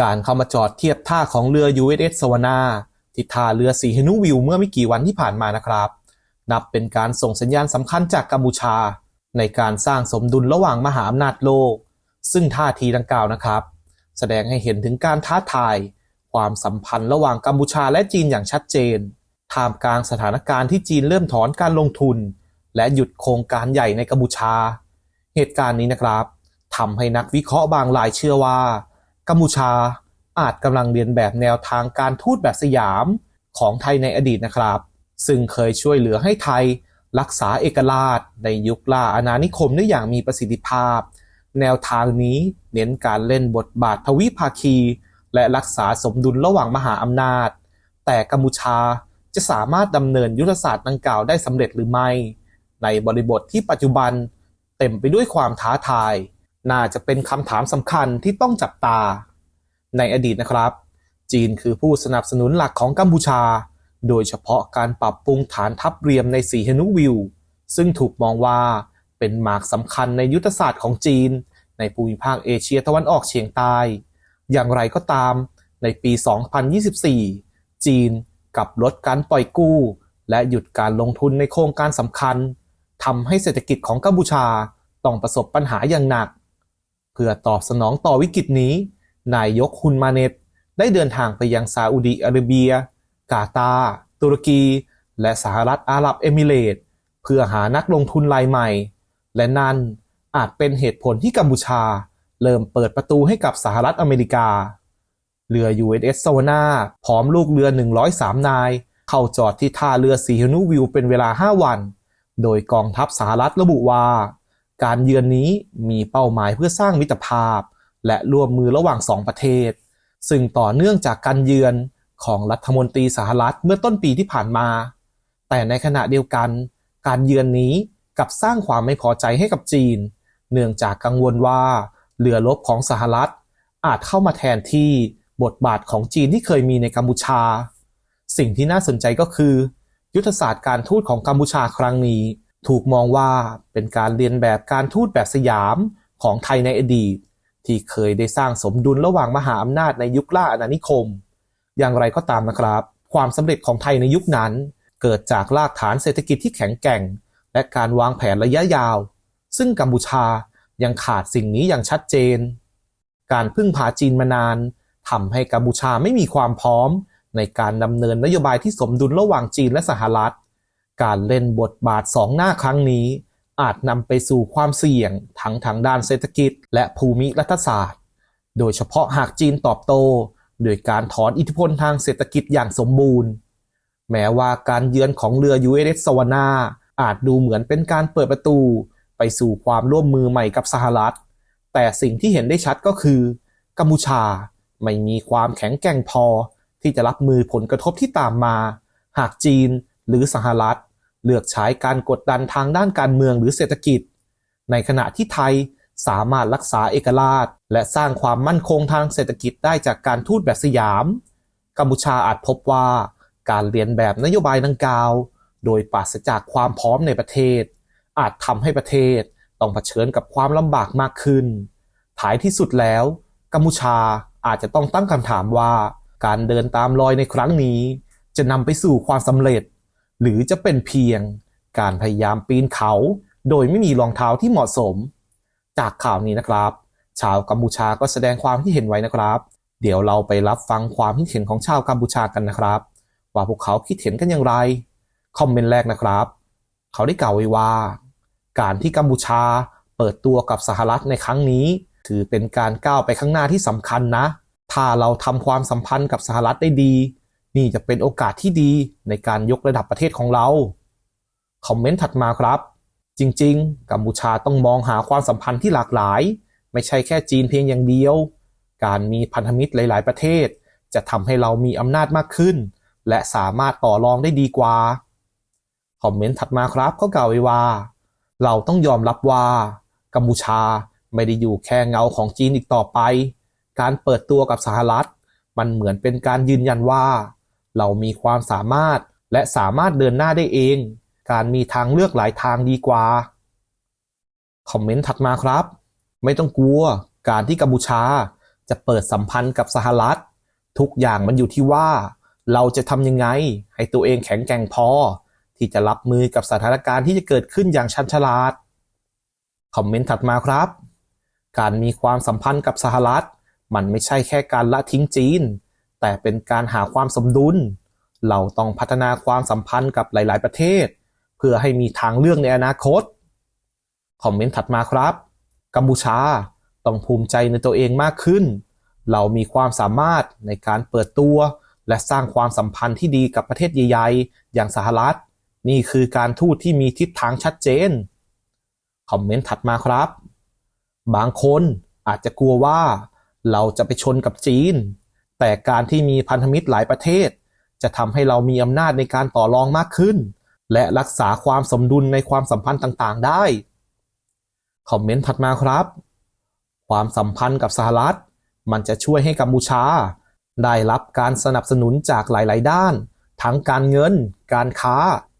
การเข้ามาจอดเทียบท่าของเรือ USS สวนาที่ท่าเรือสีเฮนุวิวเมื่อไม่กี่วันที่ผ่านมานะครับ นับเป็นการส่งสัญญาณสำคัญจากกัมพูชา ในการสร้างสมดุลระหว่างมหาอำนาจโลก ซึ่งท่าทีดังกล่าวนะครับ แสดงให้เห็นถึงการท้าทาย ความสัมพันธ์ระหว่างกัมพูชาและจีนอย่างชัดเจนท่ามกลางสถานการณ์ที่จีนเริ่มถอนการลงทุน และหยุดโครงการใหญ่ในกัมพูชา เหตุการณ์นี้นะครับทำให้นักวิเคราะห์บางรายเชื่อว่า กัมพูชาอาจกำลังเรียนแบบแนวทางการทูตแบบสยามของไทยในอดีตนะครับ ซึ่งเคยช่วยเหลือให้ไทยรักษาเอกราช ในยุคล่าอาณานิคมได้อย่างมีประสิทธิภาพ แนวทางนี้เน้นการเล่นบทบาททวิภาคี และรักษาสมดุลระหว่างมหาอำนาจ แต่กัมพูชาจะสามารถดำเนินยุทธศาสตร์ดังกล่าวได้สำเร็จหรือไม่ ในบริบทที่ปัจจุบันเต็มไปด้วยความท้าทาย น่าจะเป็นคำถามสำคัญที่ต้องจับตา ในอดีตนะครับ จีนคือผู้สนับสนุนหลักของกัมพูชา โดยเฉพาะการปรับปรุงฐานทัพเรียมในสีฮนุวิว ซึ่งถูกมองว่าเป็นหมากสำคัญในยุทธศาสตร์ของจีน ในภูมิภาคเอเชียตะวันออกเฉียงใต้ อย่างไรก็ตาม ในปี 2024 จีนกลับลดการปล่อยกู้ และหยุดการลงทุนในโครงการสำคัญทำให้เศรษฐกิจของกัมพูชาต้องประสบปัญหาอย่างหนัก พื่อตอบสนองต่อวิกฤตนี้ นายกฮุนมาเนตได้เดินทางไปยังซาอุดีอาระเบีย กาตาร์ตุรกี และสหรัฐอาหรับเอมิเรตเพื่อหานักลงทุนรายใหม่ และนั่นอาจเป็นเหตุผลที่กัมพูชา เริ่มเปิดประตูให้กับสหรัฐอเมริกา เรือ USS สวนาพร้อมลูกเรือ 103 นาย เข้าจอดที่ท่าเรือสีฮนุวิวเป็นเวลา 5 วัน โดยกองทัพสหรัฐระบุว่า การเยือนนี้มีเป้าหมายเพื่อสร้างมิตรภาพ และร่วมมือระหว่างสองประเทศ ซึ่งต่อเนื่องจากการเยือนของรัฐมนตรีสหรัฐเมื่อต้นปีที่ผ่านมา แต่ในขณะเดียวกัน การเยือนนี้กลับสร้างความไม่พอใจให้กับจีน เนื่องจากกังวลว่าเรือรบของสหรัฐ อาจเข้ามาแทนที่บทบาทของจีนที่เคยมีในกัมพูชา สิ่งที่น่าสนใจก็คือ ยุทธศาสตร์การทูตของกัมพูชาครั้งนี้ ถูกมองว่าเป็นการเรียนแบบการทูตแบบสยามของไทยในอดีต ที่เคยได้สร้างสมดุลระหว่างมหาอำนาจในยุคล่าอาณานิคม อย่างไรก็ตามนะครับ ความสำเร็จของไทยในยุคนั้น เกิดจากรากฐานเศรษฐกิจที่แข็งแกร่ง และการวางแผนระยะยาว ซึ่งกัมพูชายังขาดสิ่งนี้อย่างชัดเจน การพึ่งพาจีนมานานทำให้กัมพูชาไม่มีความพร้อม ในการดำเนินนโยบายที่สมดุลระหว่างจีนและสหรัฐ การเล่นบทบาทสองหน้าครั้งนี้ อาจนำไปสู่ความเสี่ยงทั้งทางด้านเศรษฐกิจ และภูมิรัฐศาสตร์ โดยเฉพาะหากจีนตอบโต้โดยการถอนอิทธิพลทางเศรษฐกิจอย่างสมบูรณ์ แม้ว่าการเยือนของเรือ USS สวนาอาจดูเหมือนเป็นการเปิดประตูไปสู่ความร่วมมือใหม่กับสหรัฐ แต่สิ่งที่เห็นได้ชัดก็คือ กัมพูชาไม่มีความแข็งแกร่งพอที่จะรับมือผลกระทบที่ตามมา หากจีนหรือสหรัฐ เลือกใช้การกดดันทางด้านการเมืองหรือเศรษฐกิจ ในขณะที่ไทยสามารถรักษาเอกราช และสร้างความมั่นคงทางเศรษฐกิจได้จากการทูตแบบสยาม กัมพูชาอาจพบว่าการเรียนแบบนโยบายดังกล่าว โดยปราศจากความพร้อมในประเทศ อาจทำให้ประเทศต้องเผชิญกับความลำบากมากขึ้น ท้ายที่สุดแล้ว กัมพูชาอาจจะต้องตั้งคำถามว่า การเดินตามรอยในครั้งนี้ จะนำไปสู่ความสำเร็จ หรือจะเป็นเพียงการพยายามปีนเขา โดยไม่มีรองเท้าที่เหมาะสม จากข่าวนี้นะครับ ชาวกัมพูชาก็แสดงความคิดเห็นไว้นะครับ เดี๋ยวเราไปรับฟังความคิดเห็นของชาวกัมพูชากันนะครับ ว่าพวกเขาคิดเห็นกันอย่างไร คอมเมนต์แรกนะครับ เขาได้กล่าวไว้ว่า การที่กัมพูชาเปิดตัวกับสหรัฐในครั้งนี้ ถือเป็นการก้าวไปข้างหน้าที่สำคัญนะ ถ้าเราทำความสัมพันธ์กับสหรัฐได้ดี นี่จะเป็นโอกาสที่ดีในการยกระดับประเทศของเรา คอมเมนต์ถัดมาครับ จริงๆ กัมพูชาต้องมองหาความสัมพันธ์ที่หลากหลาย ไม่ใช่แค่จีนเพียงอย่างเดียว การมีพันธมิตรหลาย ๆ ประเทศ จะทำให้เรามีอำนาจมากขึ้น และสามารถต่อรองได้ดีกว่า คอมเมนต์ถัดมาครับเขากล่าวไว้ว่า เราต้องยอมรับว่า กัมพูชาไม่ได้อยู่แค่เงาของจีนอีกต่อไป การเปิดตัวกับสหรัฐ มันเหมือนเป็นการยืนยันว่า เรามีความสามารถและสามารถเดินหน้าได้เอง การมีทางเลือกหลายทางดีกว่า คอมเมนต์ถัดมาครับ ไม่ต้องกลัว การที่กัมพูชาจะเปิดสัมพันธ์กับสหรัฐ ทุกอย่างมันอยู่ที่ว่า เราจะทำยังไง ให้ตัวเองแข็งแกร่งพอ ที่จะรับมือกับสถานการณ์ที่จะเกิดขึ้นอย่างชันฉลาด คอมเมนต์ถัดมาครับ การมีความสัมพันธ์กับสหรัฐ มันไม่ใช่แค่การละทิ้งจีน แต่เป็นการหาความสมดุล เราต้องพัฒนาความสัมพันธ์กับหลาย ๆ ประเทศ เพื่อให้มีทางเลือกในอนาคต คอมเมนต์ถัดมาครับ กัมพูชาต้องภูมิใจในตัวเองมากขึ้น เรามีความสามารถในการเปิดตัว และสร้างความสัมพันธ์ที่ดีกับประเทศใหญ่ ๆ อย่างสหรัฐ นี่คือการทูตที่มีทิศทางชัดเจน คอมเมนต์ถัดมาครับ บางคนอาจจะกลัวว่าเราจะไปชนกับจีน แต่การที่มีพันธมิตรหลายประเทศ จะทำให้เรามีอำนาจในการต่อรองมากขึ้น และรักษาความสมดุลในความสัมพันธ์ต่างๆ ได้ คอมเมนต์ถัดมาครับ ความสัมพันธ์กับสหรัฐ มันจะช่วยให้กัมพูชา ได้รับการสนับสนุนจากหลาย ๆ ด้าน ทั้งการเงิน การค้า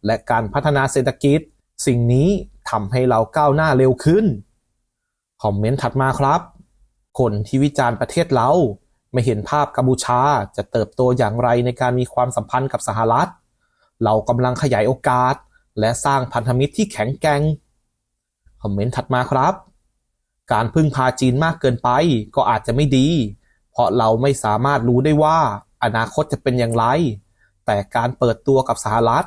และการพัฒนาเศรษฐกิจ สิ่งนี้ทำให้เราก้าวหน้าเร็วขึ้น คอมเมนต์ถัดมาครับ คนที่วิจารณ์ประเทศเรา ไม่เห็นภาพกัมพูชาจะเติบโตอย่างไรในการมีความสัมพันธ์กับสหรัฐ เรากำลังขยายโอกาส และสร้างพันธมิตรที่แข็งแกร่ง คอมเมนต์ถัดมาครับ การพึ่งพาจีนมากเกินไปก็อาจจะไม่ดี เพราะเราไม่สามารถรู้ได้ว่าอนาคตจะเป็นอย่างไร แต่การเปิดตัวกับสหรัฐ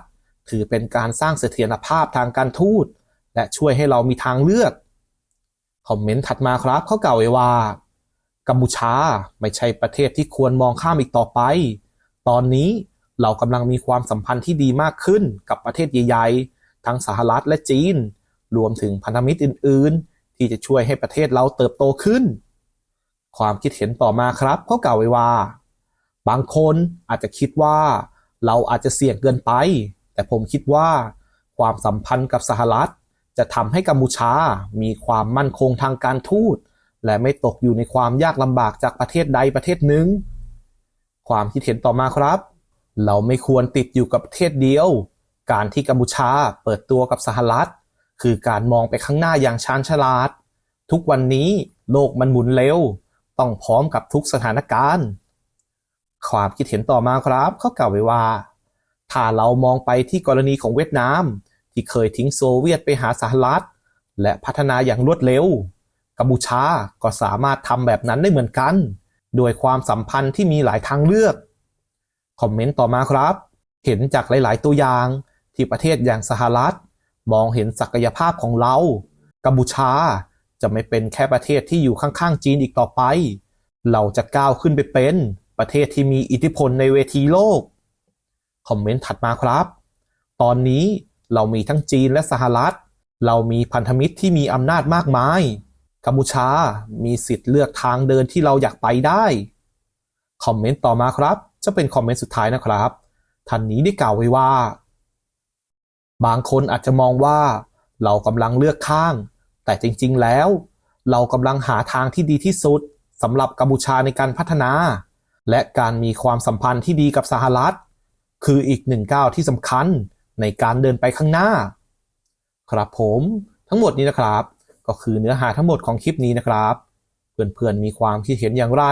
ถือเป็นการสร้างเสถียรภาพทางการทูต และช่วยให้เรามีทางเลือก คอมเมนต์ถัดมาครับเขาเก่าวไว้ว่า กัมพูชาไม่ใช่ประเทศที่ควรมองข้ามอีกต่อไป ตอนนี้เรากำลังมีความสัมพันธ์ที่ดีมากขึ้นกับประเทศใหญ่ๆ ทั้งสหรัฐและจีน รวมถึงพันธมิตรอื่น ๆ ที่จะช่วยให้ประเทศเราเติบโตขึ้น ความคิดเห็นต่อมาครับเขากล่าวไว้ว่า บางคนอาจจะคิดว่า เราอาจจะเสี่ยงเกินไป แต่ผมคิดว่า ความสัมพันธ์กับสหรัฐ จะทำให้กัมพูชามีความมั่นคงทางการทูต และไม่ตกอยู่ในความยากลำบากจากประเทศใดประเทศหนึ่ง ความคิดเห็นต่อมาครับ เราไม่ควรติดอยู่กับประเทศเดียว การที่กัมพูชาเปิดตัวกับสหรัฐ คือการมองไปข้างหน้าอย่างชาญฉลาด ทุกวันนี้โลกมันหมุนเร็ว ต้องพร้อมกับทุกสถานการณ์ ความคิดเห็นต่อมาครับเขากล่าวไว้ว่า ถ้าเรามองไปที่กรณีของเวียดนาม ที่เคยทิ้งโซเวียตไปหาสหรัฐ และพัฒนาอย่างรวดเร็ว กัมพูชาก็สามารถทำแบบนั้นได้เหมือนกัน โดยความสัมพันธ์ที่มีหลายทางเลือก คอมเมนต์ต่อมาครับ เห็นจากหลาย ๆ ตัวอย่างที่ประเทศอย่างสหรัฐ มองเห็นศักยภาพของเรา กัมพูชาจะไม่เป็นแค่ประเทศที่อยู่ข้างๆจีนอีกต่อไป เราจะก้าวขึ้นไปเป็นประเทศที่มีอิทธิพลในเวทีโลก คอมเมนต์ถัดมาครับ ตอนนี้เรามีทั้งจีนและสหรัฐ เรามีพันธมิตรที่มีอำนาจมากมาย กัมพูชา มีสิทธิ์เลือกทางเดินที่เราอยากไปได้ คอมเมนต์ต่อมาครับ จะเป็นคอมเมนต์สุดท้ายนะครับ ท่านนี้ได้กล่าวไว้ว่า บางคนอาจจะมองว่า เรากำลังเลือกข้าง แต่จริงๆแล้ว เรากำลังหาทางที่ดีที่สุดสำหรับกัมพูชาในการพัฒนา และการมีความสัมพันธ์ที่ดีกับสหรัฐ คืออีกหนึ่งก้าวที่สำคัญในการเดินไปข้างหน้า ครับผม ทั้งหมดนี้นะครับ ก็คือเนื้อหาทั้งหมดของคลิปนี้นะครับ เพื่อนๆมีความคิดเห็นอย่างไร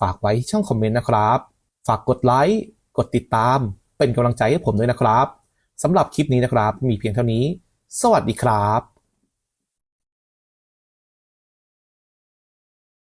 ฝากไว้ช่องคอมเมนต์นะครับ ฝากกดไลค์กดติดตาม เป็นกำลังใจให้ผมด้วยนะครับสำหรับคลิปนี้นะครับ มีเพียงเท่านี้ สวัสดีครับ